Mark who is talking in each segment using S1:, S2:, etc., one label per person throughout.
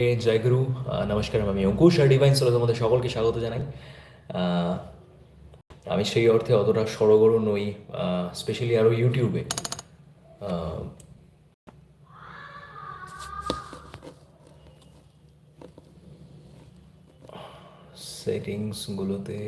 S1: এ জয় গুরু আহ, নমস্কার আমি অঙ্কুশ আর divine solo তোমাদের সকলকে স্বাগত জানাই। আমি সেই অর্থে অতটা সড়গড় নই স্পেশালি আরও ইউটিউবে সেটিংসগুলোতে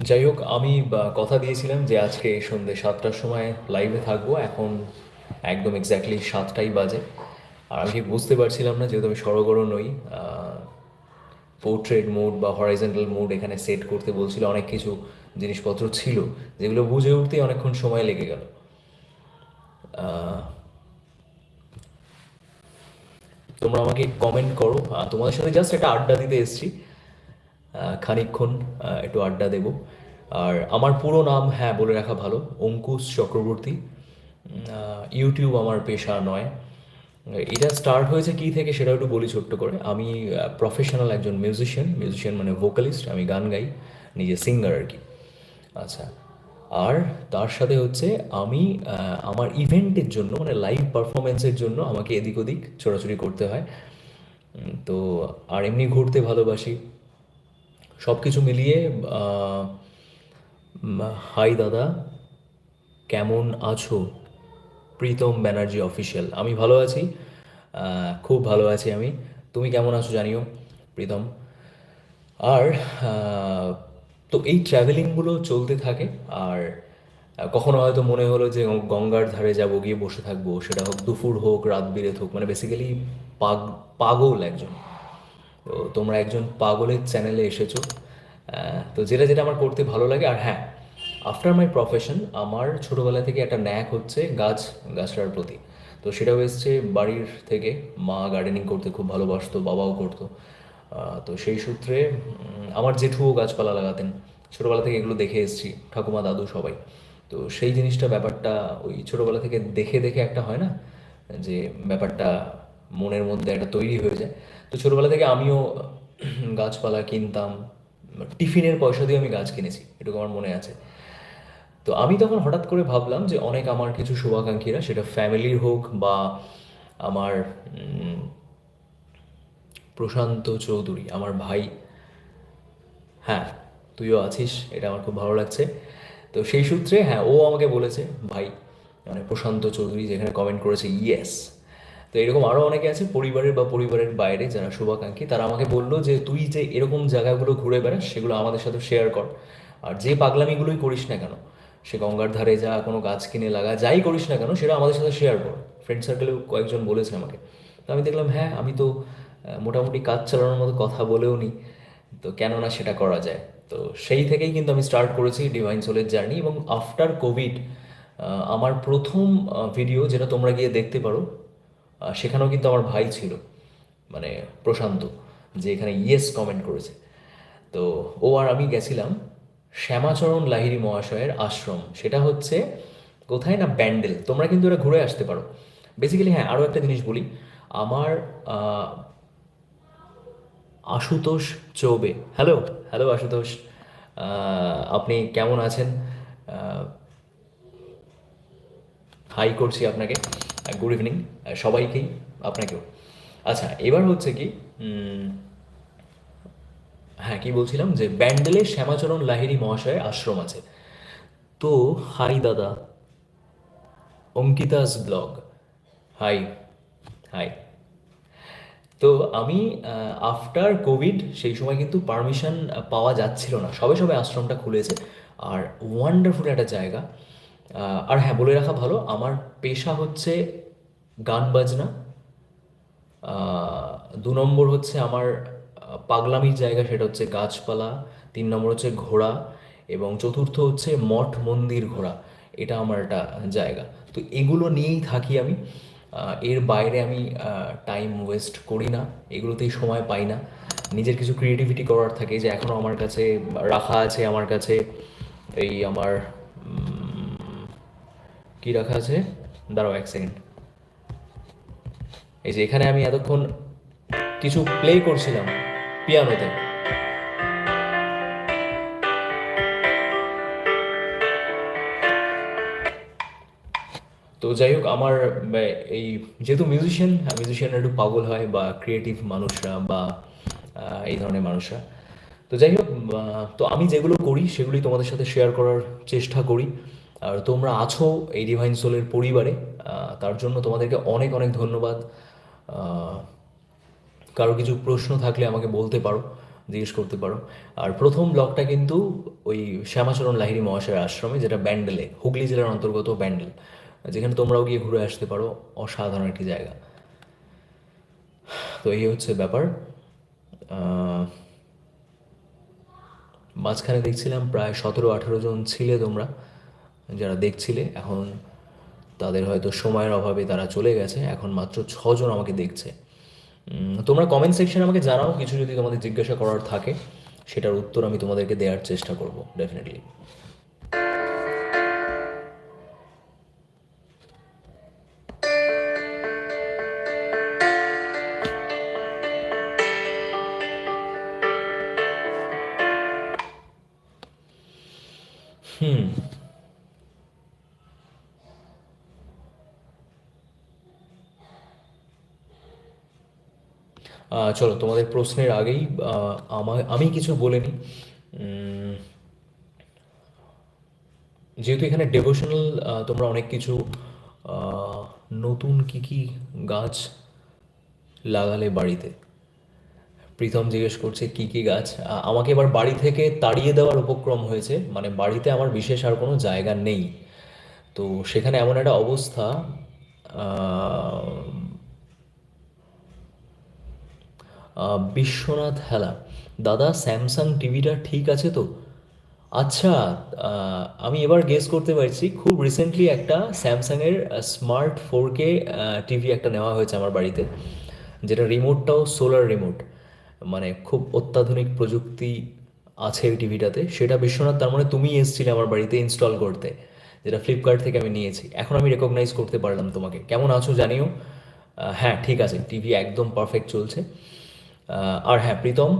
S1: যাই হোক, আমি কথা দিয়েছিলাম যে আজকে সন্ধ্যে সাতটার সময় লাইভে থাকব। এখন একদম এক্স্যাক্টলি সাতটাই বাজে। আর আমি বুঝতে পারছিলাম না, যেহেতু আমি সড়গড় নই পোর্ট্রেট মোড বা হরাইজেন্টাল মোড এখানে সেট করতে বলছিল, অনেক কিছু জিনিসপত্র ছিল, যেগুলো বুঝে উঠতেই অনেকক্ষণ সময় লেগে গেল। তোমরা আমাকে কমেন্ট করো। তোমাদের সাথে জাস্ট একটা আড্ডা দিতে এসেছি। আহ, খানিকক্ষণ একটু আড্ডা দেব। আর আমার পুরো নাম হ্যাঁ বলে রাখা ভালো অঙ্কুশ চক্রবর্তী। ইউটিউব আমার পেশা নয়। এটা স্টার্ট হয়েছে কি থেকে সেটা একটু বলি ছোট্ট করে। আমি প্রফেশনাল একজন মিউজিশিয়ান মিউজিশিয়ান মানে ভোকালিস্ট আমি গান গাই নিজে সিঙ্গার আর কি। আচ্ছা আর তার সাথে হচ্ছে আমি আমার ইভেন্টের জন্য মানে লাইভ পারফরমেন্সের জন্য আমাকে এদিক ওদিক ছোটাছুটি করতে হয়। তো আর এমনি ঘুরতে ভালোবাসি। সব কিছু মিলিয়ে হাই দাদা, কেমন আছো? প্রীতম ব্যানার্জি অফিসিয়াল। আমি ভালো আছি খুব ভালো আছি আমি। তুমি কেমন আছো জানিও, প্রীতম? আর তো এই ট্রাভেলিংগুলো চলতে থাকে, আর কখনো হয়তো মনে হলো যে গঙ্গার ধারে যাব, গিয়ে বসে থাকব, সেটা হোক দুপুর হোক, রাত বিরেত হোক মানে বেসিক্যালি পাগ, পাগল একজন। তো তোমরা একজন পাগলের চ্যানেলে এসেছ। তো যেটা যেটা আমার করতে ভালো লাগে, আর হ্যাঁ আফটার মাই প্রফেশন আমার ছোটোবেলা থেকে একটা ন্যাক হচ্ছে গাছ গাছটার প্রতি। তো সেটাও এসছে বাড়ির থেকে, মা গার্ডেনিং করতে খুব ভালোবাসতো, বাবাও করতো। তো সেই সূত্রে আমার জেঠুও গাছপালা লাগাতেন। ছোটোবেলা থেকে এগুলো দেখে এসেছি, ঠাকুমা, দাদু সবাই। তো সেই জিনিসটা, ব্যাপারটা ওই ছোটোবেলা থেকে দেখে দেখে একটা হয় না, যে ব্যাপারটা মনের মধ্যে একটা তৈরি হয়ে যায়। তো ছোটোবেলা থেকে আমিও গাছপালা কিনতাম, টিফিনের পয়সা দিয়ে আমি গাছ কিনেছি, এটুকু আমার মনে আছে। তো আমি তখন হঠাৎ করে ভাবলাম যে অনেক আমার কিছু শুভাকাঙ্ক্ষীরা, সেটা ফ্যামিলির হোক বা আমার প্রশান্ত চৌধুরী, আমার ভাই। হ্যাঁ তুইও আছিস, এটা আমার খুব ভালো লাগছে। তো সেই সূত্রে হ্যাঁ ও আমাকে বলেছে, ভাই মানে প্রশান্ত চৌধুরী যেখানে কমেন্ট করেছে ইয়েস তো এরকম আরও অনেকে আছে পরিবারের বা পরিবারের বাইরে যারা শুভাকাঙ্ক্ষী, তারা আমাকে বলল যে, তুই যে এরকম জায়গাগুলো ঘুরে বেড়াস, সেগুলো আমাদের সাথে শেয়ার কর। আর যে পাগলামিগুলোই করিস না কেন, সে গঙ্গার ধারে যা কোনো গাছ কিনে লাগা, যাই করিস না কেন, সেটা আমাদের সাথে শেয়ার কর। ফ্রেন্ড সার্কেলেও কয়েকজন বলেছে আমাকে। তো আমি দেখলাম হ্যাঁ আমি তো মোটামুটি কাজ চালানোর মতো কথা বলেও নি। তো কেন না সেটা করা যায়? তো সেই থেকেই কিন্তু আমি স্টার্ট করেছি ডিভাইন সোলের জার্নি এবং আফটার কোভিড আমার প্রথম ভিডিও যেটা তোমরা গিয়ে দেখতে পারো সেখানেও কিন্তু আমার ভাই ছিল মানে প্রশান্ত, যে এখানে ইয়েস কমেন্ট করেছে। তো ও আর আমি গেছিলাম শ্যামাচরণ লাহিড়ী মহাশয়ের আশ্রম। সেটা হচ্ছে কোথায় না ব্যান্ডেল? তোমরা কিন্তু এটা ঘুরে আসতে পারো। বেসিক্যালি হ্যাঁ আরও একটা জিনিস বলি। আমার Ashutosh Choubey. Hello hello Ashutosh. আপনি কেমন আছেন? হাই করছি আপনাকে। গুড ইভিনিং সবাইকেই, আপনাকেও। আচ্ছা এবার হচ্ছে কি হ্যাঁ কি বলছিলাম? যে ব্যান্ডেলে শ্যামাচরণ লাহিড়ী মহাশয়ের আশ্রম আছে। তো হাই দাদা, অঙ্কিতাস ব্লগ। হাই হাই তো আমি আফটার কোভিড সেই সময় কিন্তু পারমিশন পাওয়া যাচ্ছিল না। সবে সবে আশ্রমটা খুলেছে। আর ওয়ান্ডারফুল একটা জায়গা। আর হ্যাঁ বলে রাখা ভালো, আমার পেশা হচ্ছে গান বাজনা। দু নম্বর হচ্ছে আমার পাগলামির জায়গা সেটা হচ্ছে গাছপালা, তিন নম্বর হচ্ছে ঘোড়া, এবং চতুর্থ হচ্ছে মঠ মন্দির ঘোড়া, এটা আমার একটা জায়গা। তো এগুলো নিয়েই থাকি আমি। এর বাইরে আমি টাইম ওয়েস্ট করি না, এগুলোতেই সময় পাই না। নিজের কিছু ক্রিয়েটিভিটি করার থাকে, যে এখনও আমার কাছে রাখা আছে, আমার কাছে এই আমার কি রাখা আছে? দাঁড়াও এক সেকেন্ড এই যে এখানে আমি এতক্ষণ কিছু প্লে করছিলাম পিয়ানোতে তো যাই হোক, আমার এই যেহেতু মিউজিশিয়ান মিউজিশিয়ানরা একটু পাগল হয় বা ক্রিয়েটিভ মানুষরা বা এই ধরনের মানুষরা। তো যাই হোক তো আমি যেগুলো করি সেগুলি তোমাদের সাথে শেয়ার করার চেষ্টা করি। আর তোমরা আছো এই ডিভাইন সোলের পরিবারে তার জন্য তোমাদেরকে অনেক অনেক ধন্যবাদ। কারও কিছু প্রশ্ন থাকলে আমাকে বলতে পারো, জিজ্ঞেস করতে পারো। আর প্রথম ব্লগটা কিন্তু ওই শ্যামাচরণ লাহিড়ী মহাশয়ের আশ্রমে, যেটা ব্যান্ডেলে, হুগলি জেলার অন্তর্গত ব্যান্ডেল, যেখানে তোমরাও গিয়ে ঘুরে আসতে পারো, অসাধারণ একটি জায়গা। তো এই হচ্ছে ব্যাপার। মাঝখানে দেখছিলাম প্রায় সতেরো আঠেরো জন ছিলে তোমরা। যারা দেখছিলে, এখন তাদের হয়তো সময়ের অভাবে তারা চলে গেছে, এখন মাত্র ছজন আমাকে দেখছে। তোমরা কমেন্ট সেকশনে আমাকে জানাও, কিছু যদি তোমাদের জিজ্ঞাসা করার থাকে, সেটার উত্তর আমি তোমাদেরকে দেওয়ার চেষ্টা করব ডেফিনেটলি হুম। চলো, তোমাদের প্রশ্নের আগেই আমি কিছু বলে নিই। যেহেতু এখানে ডেভোশনাল তোমরা অনেক কিছু নতুন কি কি গাছ লাগালে বাড়িতে? প্রীতম জিজ্ঞেস করছে, কি কি গাছ? আমাকে এবার বাড়ি থেকে তাড়িয়ে দেওয়ার উপক্রম হয়েছে মানে বাড়িতে আমার বিশেষ আর কোনো জায়গা নেই। তো সেখানে এমন একটা অবস্থা বিশ্বনাথ হেলা দাদা, স্যামসাং টিভিটা ঠিক আছে তো? আচ্ছা আমি এবার গেস করতে পারছি, খুব রিসেন্টলি একটা স্যামসাংয়ের স্মার্ট ফোর কে টিভি একটা নেওয়া হয়েছে আমার বাড়িতে, যেটা রিমোটটাও সোলার রিমোট মানে খুব অত্যাধুনিক প্রযুক্তি আছে ওই টিভিটাতে। সেটা বিশ্বনাথ, তার মানে তুমি এসেছিলে আমার বাড়িতে ইনস্টল করতে, যেটা ফ্লিপকার্ট থেকে আমি নিয়েছি। এখন আমি রেকগনাইজ করতে পারলাম তোমাকে। কেমন আছো জানিও? হ্যাঁ ঠিক আছে, টিভি একদম পারফেক্ট চলছে। আর হ্যাঁ প্রীতম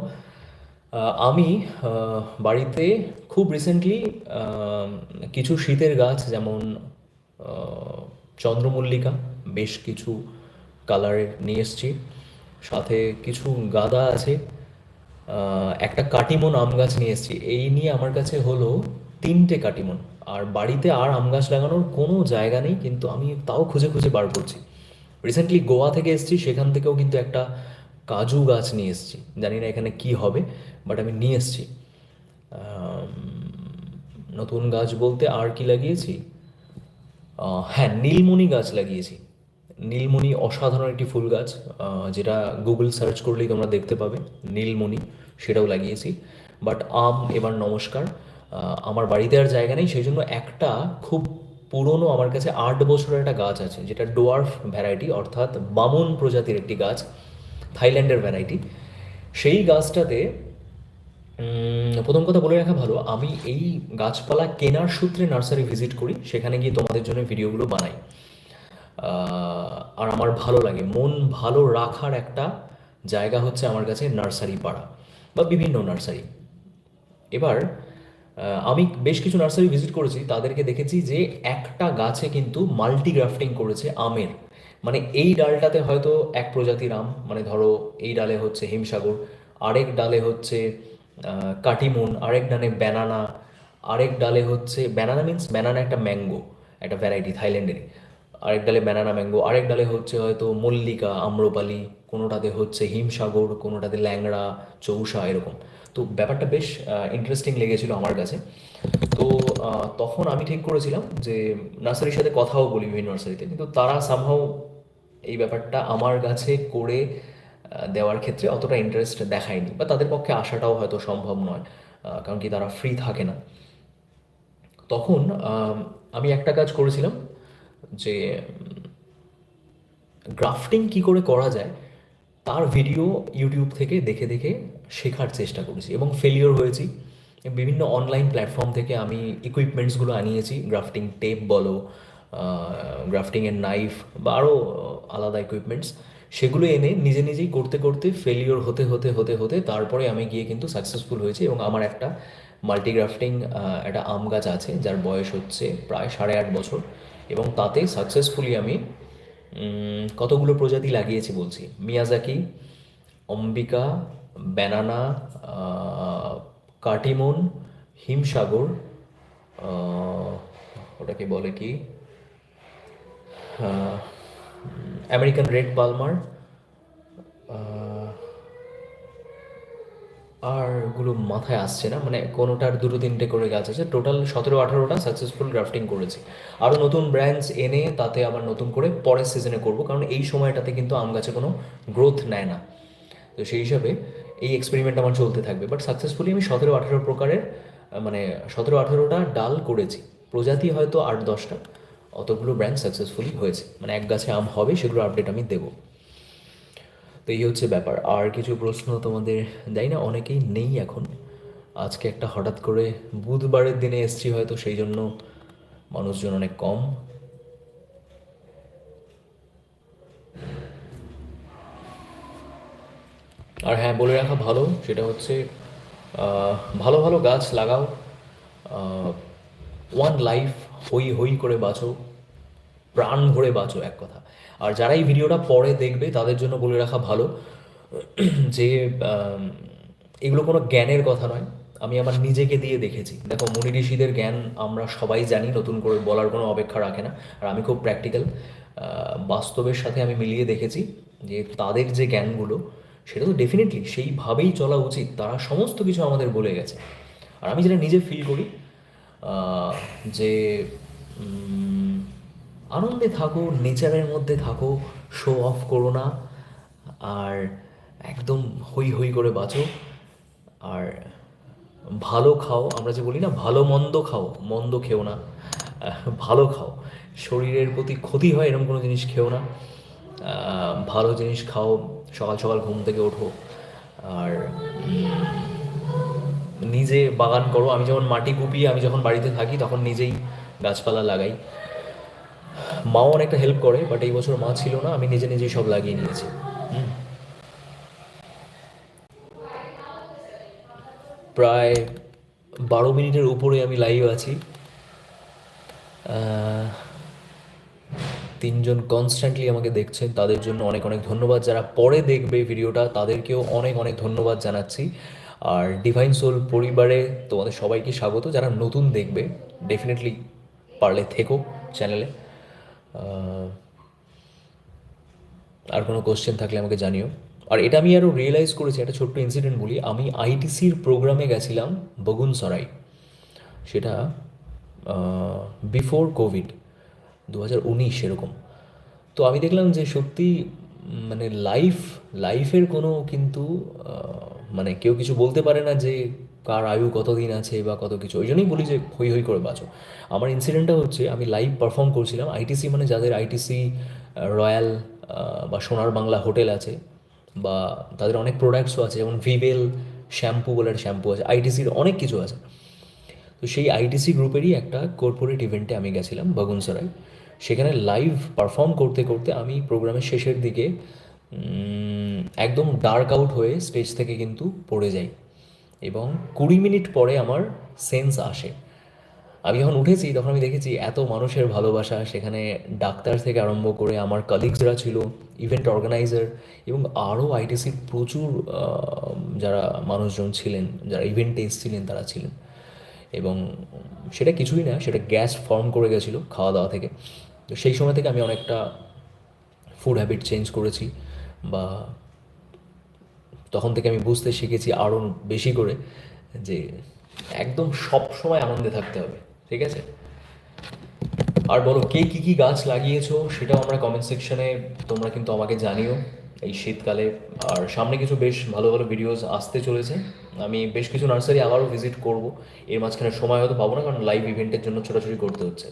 S1: আমি বাড়িতে খুব রিসেন্টলি কিছু শীতের গাছ যেমন চন্দ্রমল্লিকা, বেশ কিছু কালারের নিয়ে এসেছি। সাথে কিছু গাঁদা আছে একটা কাটিমন আম গাছ নিয়ে এসেছি। এই নিয়ে আমার কাছে হলো তিনটে কাটিমন। আর বাড়িতে আর আম গাছ লাগানোর কোনো জায়গা নেই, কিন্তু আমি তাও খুঁজে খুঁজে বার করছি। রিসেন্টলি গোয়া থেকে এসেছি, সেখান থেকেও কিন্তু একটা কাজু গাছ নিয়ে এসেছি। জানি না এখানে কি হবে বাট আমি নিয়ে এসেছি। নতুন গাছ বলতে আর কি লাগিয়েছি? হ্যাঁ নীলমণি গাছ লাগিয়েছি। নীলমণি অসাধারণ একটি ফুল গাছ যেটা গুগল সার্চ করলেই তোমরা দেখতে পাবে। নীলমণি, সেটাও লাগিয়েছি। বাট আম, এবার নমস্কার। আমার বাড়িতে আর জায়গা নেই, সেই জন্য একটা খুব পুরনো, আমার কাছে আট বছরের একটা গাছ আছে, যেটা ডোয়ার্ফ ভ্যারাইটি অর্থাৎ বামন প্রজাতির একটি গাছ। থাইল্যান্ডের ভ্যারাইটি সেই গাছটাতে প্রথম কথা বলে রাখা ভালো, আমি এই গাছপালা কেনার সূত্রে নার্সারি ভিজিট করি, সেখানে গিয়ে তোমাদের জন্য ভিডিওগুলো বানাই। আর আমার ভালো লাগে, মন ভালো রাখার একটা জায়গা হচ্ছে আমার কাছে নার্সারি পাড়া বা বিভিন্ন নার্সারি। এবার আমি বেশ কিছু নার্সারি ভিজিট করেছি, তাদেরকে দেখেছি যে একটা গাছে কিন্তু মাল্টি গ্রাফটিং করেছে আমের। মানে এই ডালটাতে হয়তো এক প্রজাতির আম মানে ধরো এই ডালে হচ্ছে হিমসাগর, আরেক ডালে হচ্ছে কাটিমন, আরেক ডালে ব্যানানা, আরেক ডালে হচ্ছে, ব্যানানা মিন্স ব্যানানা একটা ম্যাঙ্গো একটা ভ্যারাইটি থাইল্যান্ডের আরেক ডালে ব্যানানা ম্যাঙ্গো আরেক ডালে হচ্ছে হয়তো মল্লিকা, আম্রপালি, কোনোটাতে হচ্ছে হিমসাগর, কোনোটাতে ল্যাংড়া, চৌসা, এরকম। তো ব্যাপারটা বেশ ইন্টারেস্টিং লেগেছিল আমার কাছে। তো তখন আমি ঠিক করেছিলাম যে নার্সারির সাথে কথাও বলি বিভিন্ন নার্সারিতে, কিন্তু তারা সামহাও এই ব্যাপারটা আমার কাছে করে দেওয়ার ক্ষেত্রে অতটা ইন্টারেস্ট দেখায়নি বা তাদের পক্ষে আসাটাও হয়তো সম্ভব নয় কারণ কি তারা ফ্রি থাকে না। তখন আমি একটা কাজ করেছিলাম যে গ্রাফটিং কি করে করা যায়, তার ভিডিও ইউটিউব থেকে দেখে দেখে শেখার চেষ্টা করেছি এবং ফেলিওর হয়েছি। বিভিন্ন অনলাইন প্ল্যাটফর্ম থেকে আমি ইকুইপমেন্টসগুলো আনিয়েছি গ্রাফটিং টেপ বলো গ্রাফটিংয়ের নাইফ বা আরও আলাদা ইকুইপমেন্টস সেগুলো এনে নিজে নিজেই করতে করতে ফেলিওর হতে হতে হতে হতে তারপরে আমি গিয়ে কিন্তু সাকসেসফুল হয়েছি এবং আমার একটা মাল্টিগ্রাফটিং একটা আম গাছ আছে, যার বয়স হচ্ছে প্রায় সাড়ে আট বছর এবং তাতে সাকসেসফুলি আমি কতগুলো প্রজাতি লাগিয়েছি বলছি। মিয়াজাকি, অম্বিকা ব্যানানা কাটিমন হিমসাগর ওটাকে বলে কি? আমেরিকান রেড পালমার আর ওগুলো মাথায় আসছে না মানে কোনোটার দুটো তিনটে করে গাছ আছে। টোটাল সতেরো, আঠারোটা সাকসেসফুল গ্রাফটিং করেছি। আরও নতুন ব্র্যান্ডস এনে তাতে আবার নতুন করে পরের সিজনে করব, কারণ এই সময়টাতে কিন্তু আম গাছে কোনো গ্রোথ নেয় না। তো সেই হিসাবে এই এক্সপেরিমেন্ট আমার চলতে থাকবে। বাট সাকসেসফুলি আমি সতেরো আঠারো প্রকারের মানে সতেরো আঠারোটা ডাল করেছি। প্রজাতি হয়তো আট দশটা, অতগুলো ব্র্যান্ড সাকসেসফুলি হয়েছে। মানে এক গাছে আম হবে, সেগুলো আপডেট আমি দেবো। তো এই হচ্ছে ব্যাপার। আর কিছু প্রশ্ন তোমাদের দেয় না? অনেকেই নেই এখন। আজকে একটা হঠাৎ করে বুধবারের দিনে এসছি হয়তো, সেই জন্য মানুষজন অনেক কম। আর হ্যাঁ বলে রাখা ভালো, সেটা হচ্ছে ভালো ভালো গাছ লাগাও ওয়ান লাইফ হই হই করে বাঁচো, প্রাণ ভরে বাঁচো, এক কথা। আর যারা এই ভিডিওটা পরে দেখবে, তাদের জন্য বলে রাখা ভালো, যে এগুলো কোনো জ্ঞানের কথা নয়, আমি আমার নিজেকে দিয়ে দেখেছি। দেখো, মুনি ঋষিদের জ্ঞান আমরা সবাই জানি, নতুন করে বলার কোনো অপেক্ষা রাখে না, আর আমি খুব প্র্যাকটিক্যাল বাস্তবের সাথে আমি মিলিয়ে দেখেছি, যে তাদের যে জ্ঞানগুলো সেটা তো ডেফিনেটলি সেইভাবেই চলা উচিত, তারা সমস্ত কিছু আমাদের বলে গেছে। আর আমি যেটা নিজে ফিল করি যে আনন্দে থাকো, নেচারের মধ্যে থাকো শো অফ করো না, আর একদম হই হই করে বাঁচো, আর ভালো খাও, আমরা যে বলি না, ভালো মন্দ খাও, মন্দ খেও না ভালো খাও, শরীরের প্রতি ক্ষতি হয় এরকম কোনো জিনিস খেও না ভালো জিনিস খাও সকাল সকাল ঘুম থেকে ওঠো। আর নিজে বাগান করো। আমি যখন মাটি কুপিয়ে আমি যখন বাড়িতে থাকি তখন নিজেই গাছপালা লাগাই। মাও অনেকটা হেল্প করে বাট এই বছর মা ছিল না। আমি নিজে নিজেই সব লাগিয়ে নিয়েছি। প্রায় বারো মিনিটের উপরে আমি লাইভ আছি। তিনজন কনস্ট্যান্টলি আমাকে দেখছেন, তাদের জন্য অনেক অনেক ধন্যবাদ। যারা পরে দেখবে ভিডিওটা, তাদেরকেও অনেক অনেক ধন্যবাদ জানাচ্ছি। আর ডিভাইন সোল পরিবারে তোমাদের সবাইকে স্বাগত। যারা নতুন দেখবে ডেফিনেটলি পারলে থেকো চ্যানেলে আর কোনো কোশ্চেন থাকলে আমাকে জানিও। আর এটা আমি আরও রিয়েলাইজ করেছি, একটা ছোট্ট ইনসিডেন্ট বলি। আমি আইটিসির প্রোগ্রামে গেছিলাম, বগুনসরাই। সেটা বিফোর কোভিড দু হাজার উনিশ এরকম। তো আমি দেখলাম যে সত্যি মানে লাইফ লাইফের কোনো কিন্তু মানে কেউ কিছু বলতে পারে না যে কার আয়ু কতদিন আছে বা কত কিছু। ওই জন্যই বলি যে হই হই করে বাঁচো। আমার ইনসিডেন্টটা হচ্ছে, আমি লাইভ পারফর্ম করছিলাম। আইটিসি মানে যাদের আইটিসি রয়্যাল বা সোনার বাংলা হোটেল আছে, বা তাদের অনেক প্রোডাক্টসও আছে, যেমন ভিভেল শ্যাম্পু বলে শ্যাম্পু আছে আইটিসির অনেক কিছু আছে। তো সেই আইটিসি গ্রুপেরই একটা কর্পোরেট ইভেন্টে আমি গেছিলাম, বাগুনসরাই। সেখানে লাইভ পারফর্ম করতে করতে আমি প্রোগ্রামের শেষের দিকে একদম ডার্ক আউট হয়ে স্টেজ থেকে কিন্তু পড়ে যাই। এবং কুড়ি মিনিট পরে আমার সেন্স আসে। আমি যখন উঠেছি, তখন আমি দেখেছি এত মানুষের ভালোবাসা, সেখানে ডাক্তার থেকে আরম্ভ করে আমার কালিগসরা ছিল ইভেন্ট অর্গানাইজার এবং আরও আইটিসির প্রচুর যারা মানুষজন ছিলেন, যারা ইভেন্টে এসেছিলেন তারা ছিলেন। এবং সেটা কিছুই না, সেটা গ্যাস ফর্ম করে গেছিল খাওয়া দাওয়া থেকে। তো সেই সময় থেকে আমি অনেকটা ফুড হ্যাবিট চেঞ্জ করেছি বা তখন থেকে আমি বুঝতে শিখেছি আরও বেশি করে যে একদম সব সময় আনন্দে থাকতে হবে, ঠিক আছে? আর বলো, কে কী কী গাছ লাগিয়েছো সেটাও আমরা কমেন্ট সেকশনে তোমরা কিন্তু আমাকে জানিও। এই শীতকালে। আর সামনে কিছু বেশ ভালো ভালো ভিডিওস আসতে চলেছে। আমি বেশ কিছু নার্সারি আবারও ভিজিট করব। এর মাঝখানে সময় হয়তো পাবো না, কারণ লাইভ ইভেন্টের জন্য ছোটাছুটি করতে হচ্ছে।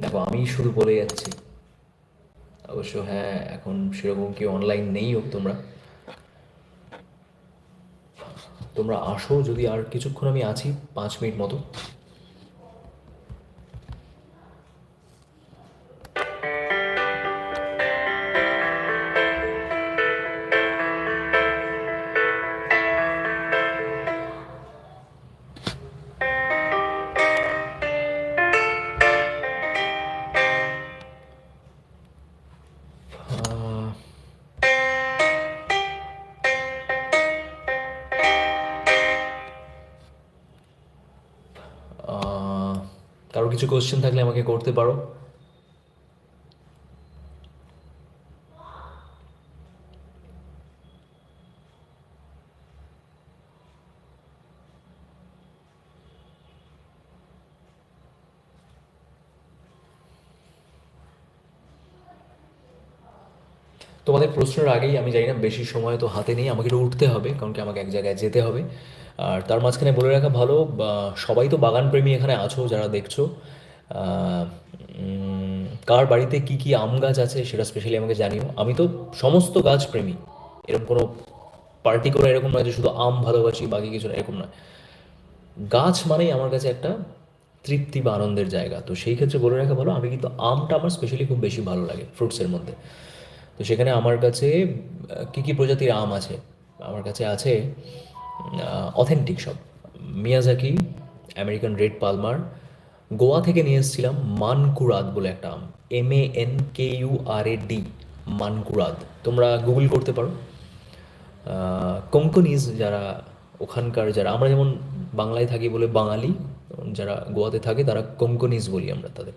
S1: দেখো, আমি শুরু বলে যাচ্ছি। অবশ্য হ্যাঁ এখন সেরকম কেউ অনলাইন নেই হোক তোমরা। তোমরা আসো, যদি আর কিছুক্ষণ আমি আছি, পাঁচ মিনিট মতো। কিছু কোশ্চেন থাকলে আমাকে করতে পারো। তোমাদের প্রশ্নের আগেই, আমি জানি না, বেশি সময় তো হাতে নেই, আমাকে একটু উঠতে হবে, কারণ কি আমাকে এক জায়গায় যেতে হবে। আর তার মাঝখানে বলে রাখা ভালো সবাই তো বাগান প্রেমী এখানে আছো যারা দেখছ। কার বাড়িতে কি কি আম গাছ আছে সেটা স্পেশালি আমাকে জানিও। আমি তো সমস্ত গাছ প্রেমী। এরকম কোনো পার্টিকুলার এরকম নয় যে শুধু আম ভালোবাসি, বাকি কিছু না এরকম নয়। গাছ মানেই আমার কাছে একটা তৃপ্তি বা আনন্দের জায়গা। তো সেই ক্ষেত্রে বলে রাখা ভালো, আমি কিন্তু আমটা আমার স্পেশালি খুব বেশি ভালো লাগে ফ্রুটসের মধ্যে। তো সেখানে আমার কাছে কী কী প্রজাতির আম আছে? আমার কাছে আছে অথেন্টিক সব। Miyazaki American red Palmer Goa থেকে নিয়ে এসেছিলাম মানকুরাদ বলে একটা আম। M A N K U R A D Mankurad. তোমরা গুগল করতে পারো। কোঙ্কনিজ যারা ওখানকার যারা, আমরা যেমন বাংলায় থাকি বলে বাঙালি, যারা গোয়াতে থাকে তারা কোঙ্কনিজ বলি আমরা তাদের।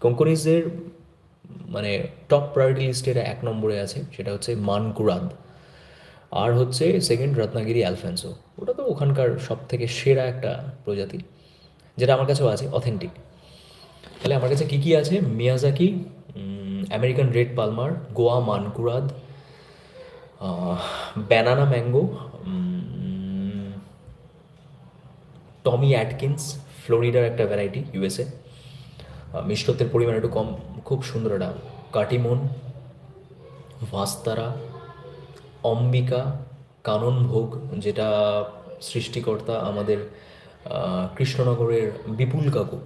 S1: কোঙ্কনিজের মানে টপ প্রায়োরিটি লিস্টে এক নম্বরে আছে, সেটা হচ্ছে মানকুরাদ। আর হচ্ছে সেকেন্ড রত্নাগিরি অ্যালফেন্সো ওটা তো ওখানকার সব থেকে সেরা একটা প্রজাতি, যেটা আমার কাছেও আছে অথেন্টিক তাহলে আমার কাছে কী কী আছে? Miyazaki American red Palmer Goa Mankurad banana mango Tommy Atkins ফ্লোরিডার একটা ভ্যারাইটি ইউএসএ মিষ্টত্বের পরিমাণ একটু কম, খুব সুন্দর একটা কাটিমন ভাস্তারা অম্বিকা কাননভোগ, যেটা সৃষ্টিকর্তা আমাদের কৃষ্ণনগরের বিপুল কাকু।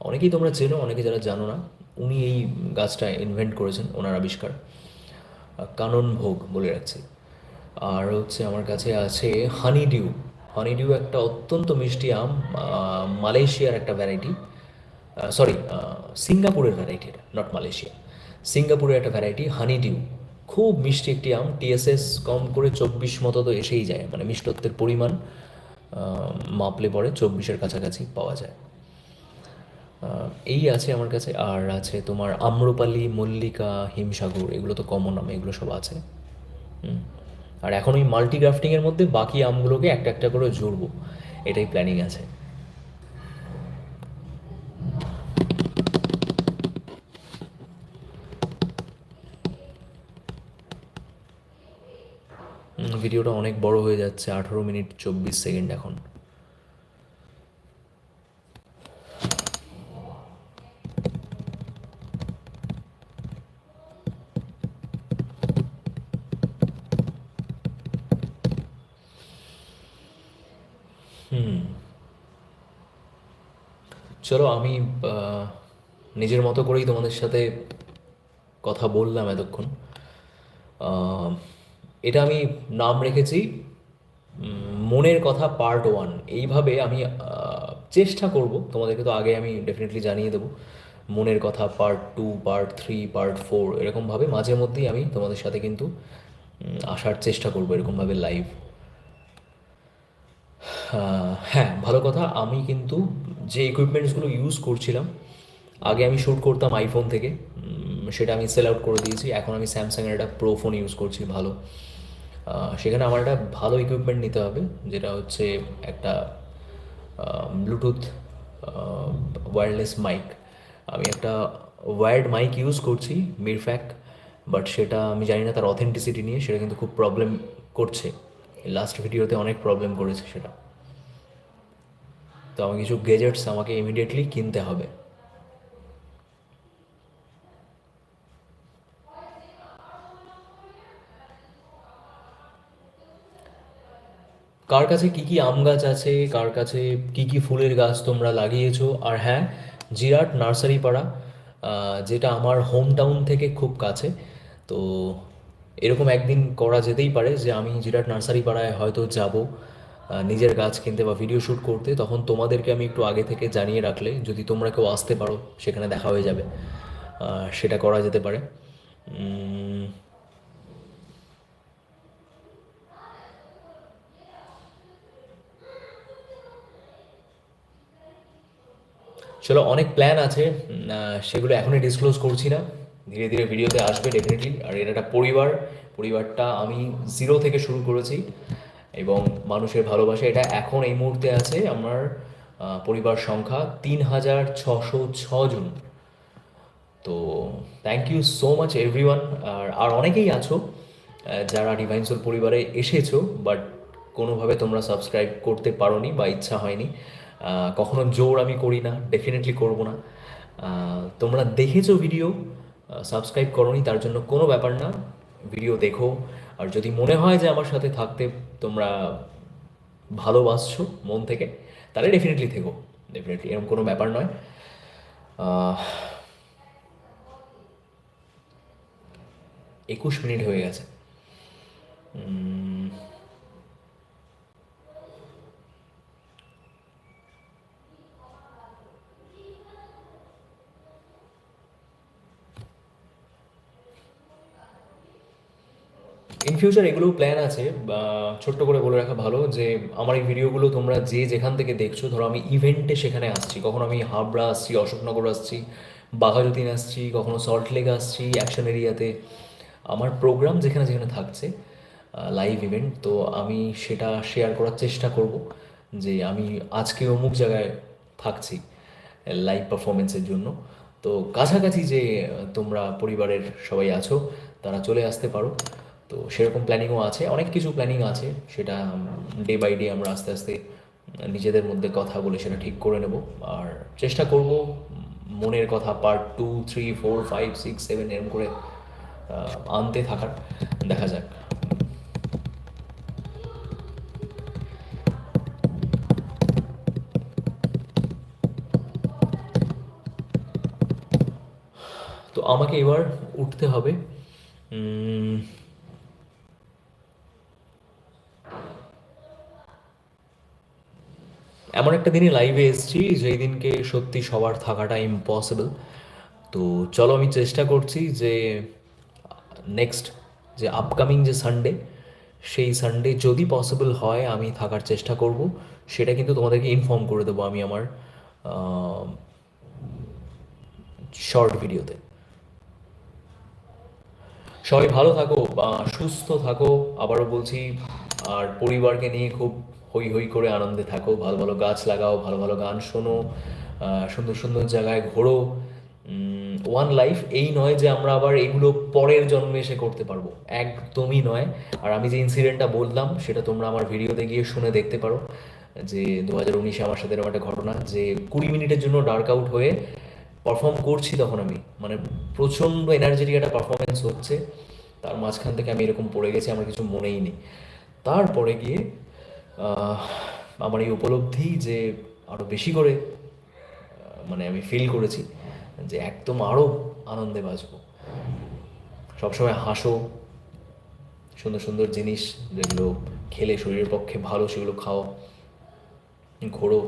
S1: অনেকেই তোমরা চেনো, অনেকে যারা জানো না, উনি এই গাছটা ইনভেন্ট করেছেন, ওনার আবিষ্কার। কানন ভোগ বলে রাখছি। আর হচ্ছে আমার কাছে আছে হানি ডিউ হানি ডিউ একটা অত্যন্ত মিষ্টি আম মালয়েশিয়ার একটা ভ্যারাইটি সরি সিঙ্গাপুরের ভ্যারাইটি এটা নট মালয়েশিয়া। সিঙ্গাপুরের একটা ভ্যারাইটি হানি ডিউ খুব মিষ্টি একটি আম টিএসএস কম করে চব্বিশ মতো তো এসেই যায় মানে মিষ্টত্বের পরিমাণ মাপলে পরে চব্বিশের কাছাকাছি পাওয়া যায়। এই আছে আমার কাছে, আর আছে তোমার আম্রপালি, মল্লিকা, হিমসাগর, এগুলো তো কমন আম, এগুলো সব আছে। আর এখন ওই মাল্টি গ্রাফটিংয়ের মধ্যে বাকি আমগুলোকে একটা একটা করে জুড়বো, এটাই প্ল্যানিং আছে হুম, ভিডিওটা অনেক বড় হয়ে যাচ্ছে, আঠারো মিনিট চব্বিশ সেকেন্ড এখন। চলো আমি নিজের মতো করেই তোমাদের সাথে কথা বললাম এতক্ষণ। এটা আমি নাম রেখেছি মনের কথা পার্ট ওয়ান এইভাবে আমি চেষ্টা করব, তোমাদেরকে তো আগে আমি ডেফিনেটলি জানিয়ে দেবো। মনের কথা part two part three part four এরকমভাবে মাঝে মধ্যেই আমি তোমাদের সাথে কিন্তু আসার চেষ্টা করব এরকমভাবে লাইভ হ্যাঁ ভালো কথা, আমি কিন্তু যে ইকুইপমেন্টসগুলো ইউজ করছিলাম, আগে আমি শ্যুট করতাম আইফোন থেকে সেটা আমি সেল আউট করে দিয়েছি। এখন আমি স্যামসাংয়ের একটা প্রো ফোন ইউজ করছি, ভালো। সেখানে আমার একটা ভালো ইকুইপমেন্ট নিতে হবে, যেটা হচ্ছে একটা ব্লুটুথ ওয়্যারলেস মাইক আমি একটা ওয়্যার্ড মাইক ইউজ করছি মিরফ্যাক বাট সেটা আমি জানি না তার অথেন্টিসিটি নিয়ে, সেটা কিন্তু খুব প্রবলেম করছে। লাস্ট ভিডিওতে অনেক প্রবলেম করেছে সেটা। তো আমার কিছু গেজেটস আমাকে ইমিডিয়েটলি কিনতে হবে। কার কাছে কি কি আম গাছ আছে, কার কাছে কি কি ফুলের গাছ তোমরা লাগিয়েছো? আর হ্যাঁ জিরাট নার্সারি পাড়া যেটা আমার হোম টাউন থেকে খুব কাছে, তো এরকম একদিন করা যেতেই পারে যে আমি জিরাট নার্সারি পাড়ায় হয়তো যাব নিজের গাছ কিনতে বা ভিডিও শ্যুট করতে, তখন তোমাদেরকে আমি একটু আগে থেকে জানিয়ে রাখলে, যদি তোমরা কেউ আসতে পারো, সেখানে দেখা হয়ে যাবে সেটা করা যেতে পারে। চলো, অনেক প্ল্যান আছে। সেগুলো এখনই ডিসক্লোজ করছি না। ধীরে ধীরে ভিডিওতে আসবে ডেফিনেটলি আর এটা একটা পরিবার, পরিবারটা আমি জিরো থেকে শুরু করেছি। এবং মানুষের ভালোবাসা এটা এখন এই মুহূর্তে আছে আমার পরিবার সংখ্যা তিন হাজার ছশো ছজন তো thank you so much everyone আর আর অনেকেই আছো যারা ডিভাইন সোল পরিবারে এসেছ বাট কোনোভাবে তোমরা সাবস্ক্রাইব করতে পারোনি বা ইচ্ছা হয়নি। কখনো জোর আমি করি না ডেফিনেটলি করব না। তোমরা দেখেছ ভিডিও সাবস্ক্রাইব করোনি, তার জন্য কোনো ব্যাপার না ভিডিও দেখো। আর যদি মনে হয় যে আমার সাথে থাকতে তোমরা ভালোবাসছো মন থেকে, তাহলে ডেফিনেটলি থেকো। ডেফিনেটলি এরকম কোনো ব্যাপার নয়। একুশ মিনিট হয়ে গেছে। ইন ফিউচার এগুলো প্ল্যান আছে ছোট্ট করে বলে রাখা ভালো যে আমার এই ভিডিওগুলো তোমরা যে যেখান থেকে দেখছ, ধরো আমি ইভেন্টে সেখানে আসছি, কখনো আমি হাবড়া আসছি, অশোকনগর আসছি, বাঘাযতীন আসছি, কখনো সল্টলেক আসছি অ্যাকশন এরিয়াতে আমার প্রোগ্রাম যেখানে যেখানে থাকছে লাইভ ইভেন্ট তো আমি সেটা শেয়ার করার চেষ্টা করব যে আমি আজকে অমুক জায়গায় থাকছি লাইভ পারফরমেন্সের জন্য। তো কাছাকাছি যে তোমরা পরিবারের সবাই আছো, তারা চলে আসতে পারো। তো সেরকম প্ল্যানিংও আছে, অনেক কিছু প্ল্যানিং আছে, সেটা ডে বাই ডে আমরা আস্তে আস্তে নিজেদের মধ্যে কথা বলে সেটা ঠিক করে নেব। আর চেষ্টা করব মনের কথা part two three four five six seven এরকম করে আনতে থাকার, দেখা যাক। তো আমাকে এবার উঠতে হবে এমন একটা দিনই লাইভে এসেছি যেই দিনকে সত্যি সবার থাকাটা ইম্পসিবল তো চলো আমি চেষ্টা করছি যে নেক্সট যে আপকামিং যে সানডে সেই সানডে যদি পসিবল হয় আমি থাকার চেষ্টা করব। সেটা কিন্তু তোমাদেরকে ইনফর্ম করে দেবো আমি আমার শর্ট ভিডিওতে সবাই ভালো থাকো সুস্থ থাকো, আবারও বলছি, আর পরিবারকে নিয়ে খুব হই হই করে আনন্দে থাকো, ভালো ভালো গাছ লাগাও, ভালো ভালো গান শোনো সুন্দর সুন্দর জায়গায় ঘোরো। ওয়ান লাইফ এই নয় যে আমরা আবার এগুলো পরের জন্মে এসে করতে পারব। একদমই নয়। আর আমি যে ইনসিডেন্টটা বললাম, সেটা তোমরা আমার ভিডিওতে গিয়ে শুনে দেখতে পারো, যে দু হাজার উনিশে আমার সাথে এরকম একটা ঘটনা, যে কুড়ি মিনিটের জন্য ডার্ক আউট হয়ে পারফর্ম করছি তখন আমি। মানে প্রচণ্ড এনার্জেটিক একটা পারফরমেন্স হচ্ছে। তার মাঝখান থেকে আমি এরকম পড়ে গেছি, আমার কিছু মনেই নেই। তারপরে গিয়ে আমার এই উপলব্ধি যে আরও বেশি করে মানে আমি ফিল করেছি যে একদম আরও আনন্দে বাঁচব। সবসময় হাসো, সুন্দর সুন্দর জিনিস যেগুলো খেলে শরীরের পক্ষে ভালো সেগুলো খাও, ঘোরো।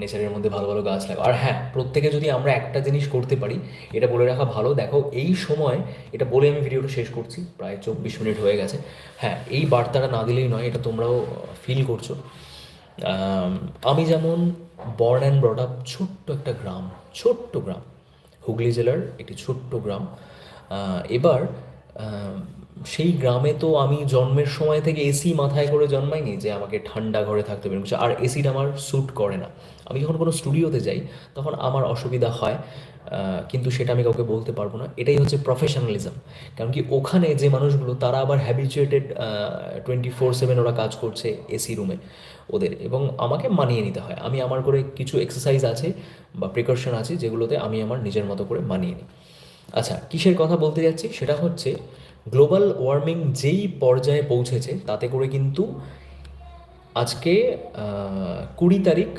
S1: নেচারের মধ্যে ভালো ভালো গাছ লাগাও। আর হ্যাঁ প্রত্যেকে যদি আমরা একটা জিনিস করতে পারি, এটা বলে রাখা ভালো। দেখো, এই সময়, এটা বলে আমি ভিডিওটা শেষ করছি, প্রায় চব্বিশ মিনিট হয়ে গেছে। হ্যাঁ এই বার্তাটা না দিলেই নয়, এটা তোমরাও ফিল করছ। আমি যেমন বর্ন অ্যান্ড ব্রট আপ ছোট্ট একটা গ্রাম, ছোট্ট গ্রাম, হুগলি জেলার একটি ছোট্ট গ্রাম। এবার সেই গ্রামে তো আমি জন্মের সময় থেকে এসি মাথায় করে জন্মাইনি যে আমাকে ঠান্ডা ঘরে থাকতে হবে। আর এসিটা আমার স্যুট করে না। আমি যখন কোনো স্টুডিওতে যাই, তখন আমার অসুবিধা হয় কিন্তু সেটা আমি কাউকে বলতে পারব না। এটাই হচ্ছে প্রফেশনালিজম কারণ কি ওখানে যে মানুষগুলো, তারা আবার হ্যাবিচুয়েটেড টোয়েন্টি ফোর সেভেন ওরা কাজ করছে এসি রুমে ওদের। এবং আমাকে মানিয়ে নিতে হয়। আমি আমার করে কিছু এক্সারসাইজ আছে বা প্রিকশন আছে যেগুলোতে আমি আমার নিজের মতো করে মানিয়ে নিই। আচ্ছা কিসের কথা বলতে যাচ্ছি? সেটা হচ্ছে গ্লোবাল ওয়ার্মিং যেই পর্যায়ে পৌঁছেছে, তাতে করে কিন্তু আজকে কুড়ি তারিখ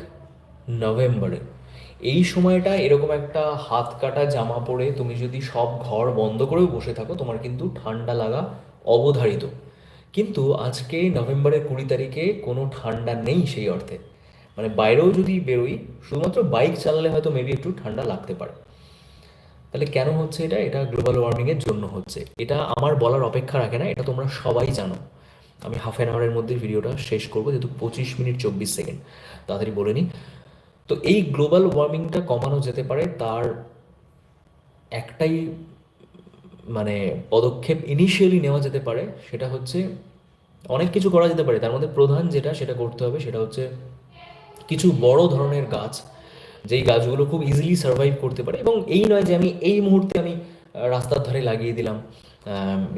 S1: নভেম্বরে। এই সময়টা এরকম একটা হাত কাটা জামা পরে তুমি যদি সব ঘর বন্ধ করেও বসে থাকো, তোমার কিন্তু ঠান্ডা লাগা অবধারিত। কিন্তু আজকে নভেম্বরের কুড়ি তারিখে কোনো ঠান্ডা নেই সেই অর্থে। মানে বাইরেও যদি বেরোই, শুধুমাত্র বাইক চালালে হয়তো মেবি একটু ঠান্ডা লাগতে পারে। তাহলে কেন হচ্ছে এটা? এটা গ্লোবাল ওয়ার্মিংয়ের জন্য হচ্ছে। এটা আমার বলার অপেক্ষা রাখে না, এটা তোমরা সবাই জানো। আমি হাফ অ্যান আওয়ারের মধ্যে ভিডিওটা শেষ করব, যেহেতু পঁচিশ মিনিট চব্বিশ সেকেন্ড। তাড়াতাড়ি বলে নিই। তো এই গ্লোবাল ওয়ার্মিংটা কমানো যেতে পারে তার একটাই মানে পদক্ষেপ ইনিশিয়ালি নেওয়া যেতে পারে, সেটা হচ্ছে অনেক কিছু করা যেতে পারে। তার মধ্যে প্রধান যেটা, সেটা করতে হবে, সেটা হচ্ছে কিছু বড় ধরনের গাছ যেই গাছগুলো খুব ইজিলি সার্ভাইভ করতে পারে এবং এই নয় যে আমি এই মুহূর্তে আমি রাস্তার ধারে লাগিয়ে দিলাম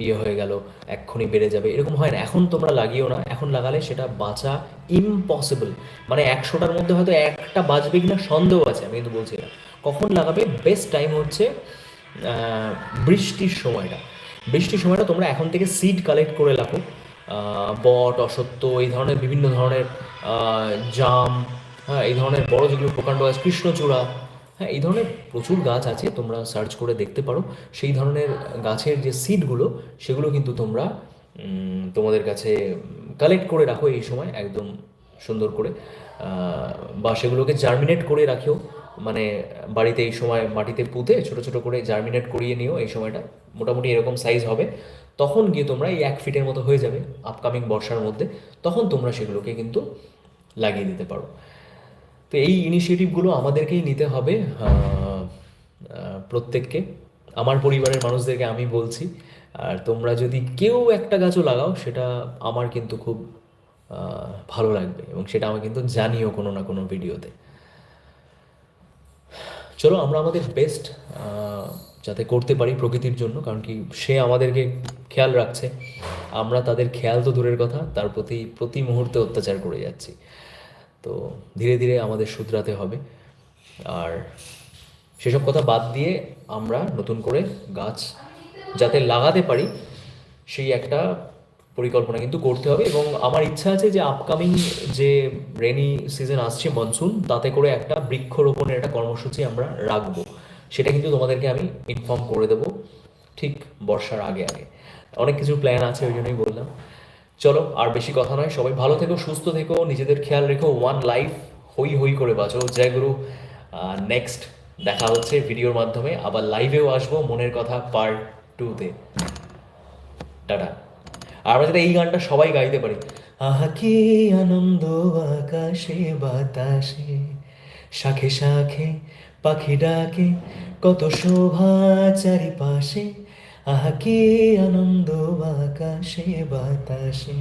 S1: ইয়ে হয়ে গেল, এক্ষুনি বেড়ে যাবে, এরকম হয় না। এখন তোমরা লাগিও না, এখন লাগালে সেটা বাঁচা ইম্পসিবল মানে একশোটার মধ্যে হয়তো একটা বাঁচবে কিনা সন্দেহ আছে, আমি কিন্তু বলছি না। কখন লাগাবে? বেস্ট টাইম হচ্ছে বৃষ্টির সময়টা। বৃষ্টির সময়টা তোমরা এখন থেকে সিড কালেক্ট করে রাখো বট অসত্য এই ধরনের বিভিন্ন ধরনের জাম হ্যাঁ এই ধরনের বড় যেগুলো প্রকাণ্ড গাছ, কৃষ্ণচূড়া হ্যাঁ এই ধরনের প্রচুর গাছ আছে, তোমরা সার্চ করে দেখতে পারো। সেই ধরনের গাছের যে সিডগুলো সেগুলো কিন্তু তোমরা তোমাদের কাছে কালেক্ট করে রাখো এই সময়, একদম সুন্দর করে। বা সেগুলোকে জার্মিনেট করে রাখিও। মানে বাড়িতে এই সময় মাটিতে পুঁতে ছোট ছোট করে জার্মিনেট করিয়ে নিও, এই সময়টা। মোটামুটি এরকম সাইজ হবে। তখন গিয়ে তোমরা এই এক ফিটের মতো হয়ে যাবে আপকামিং বর্ষার মধ্যে। তখন তোমরা সেগুলোকে কিন্তু লাগিয়ে দিতে পারো। তো এই ইনিশিয়েটিভগুলো আমাদেরকেই নিতে হবে প্রত্যেককে। আমার পরিবারের মানুষদেরকে আমি বলছি, আর তোমরা যদি কেউ একটা গাছও লাগাও, সেটা আমার কিন্তু খুব ভালো লাগবে এবং সেটা আমি কিন্তু জানিও কোনো না কোনো ভিডিওতে। চলো আমরা আমাদের বেস্ট যাতে করতে পারি প্রকৃতির জন্য, কারণ কি সে আমাদেরকে খেয়াল রাখছে। আমরা তাদের খেয়াল তো দূরের কথা, তার প্রতি প্রতি মুহূর্তে অত্যাচার করে যাচ্ছি। তো ধীরে ধীরে আমাদের শুধরাতে হবে। আর সেসব কথা বাদ দিয়ে আমরা নতুন করে গাছ যাতে লাগাতে পারি, সেই একটা পরিকল্পনা কিন্তু করতে হবে। এবং আমার ইচ্ছা আছে যে আপকামিং যে রেনি সিজন আসছে মনসুন তাতে করে একটা বৃক্ষরোপণের একটা কর্মসূচি আমরা রাখব। সেটা কিন্তু তোমাদেরকে আমি ইনফর্ম করে দেবো ঠিক বর্ষার আগে আগে। অনেক কিছু প্ল্যান আছে, ওই জন্যই বললাম। চলো, আর বেশি কথা নয়, সবাই ভালো থেকো, সুস্থ থেকো, নিজেদের খেয়াল রেখো ওয়ান লাইফ হই হই করে বাঁচো। জয় গুরু নেক্সট দেখা হচ্ছে ভিডিওর মাধ্যমে, আবার লাইভেও আসব মনের কথা পার্ট টুতে টাটা। আর আমরা যেটা এই গানটা সবাই গাইতে পারি। আহা, কি আনন্দ আকাশে, বাতাসে, শাখে শাখে পাখি ডাকে, কত শোভা চারিপাশে। আহা, কি আনন্দ আকাশে বাতাসে।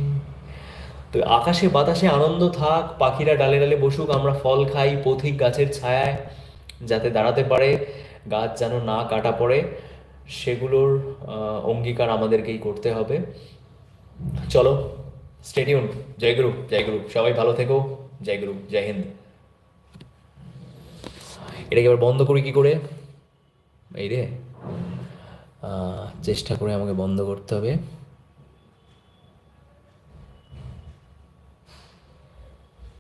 S1: তো আকাশে বাতাসে আনন্দ থাক, পাখিরা ডালে ডালে বসুক, আমরা ফল খাই পথিক গাছের ছায়ায়, যাতে দাঁড়াতে পারে, গাছ যেন না কাটা পড়ে, সেগুলোর অঙ্গীকার আমাদেরকেই করতে হবে। চলো স্টেডিউন জয় গুরু জয় গুরু। সবাই ভালো থেকো। জয় গুরু, জয় হিন্দ। এটাকে এবার বন্ধ করি কি করে? এই রে। চেষ্টা করে আমাকে বন্ধ করতে হবে।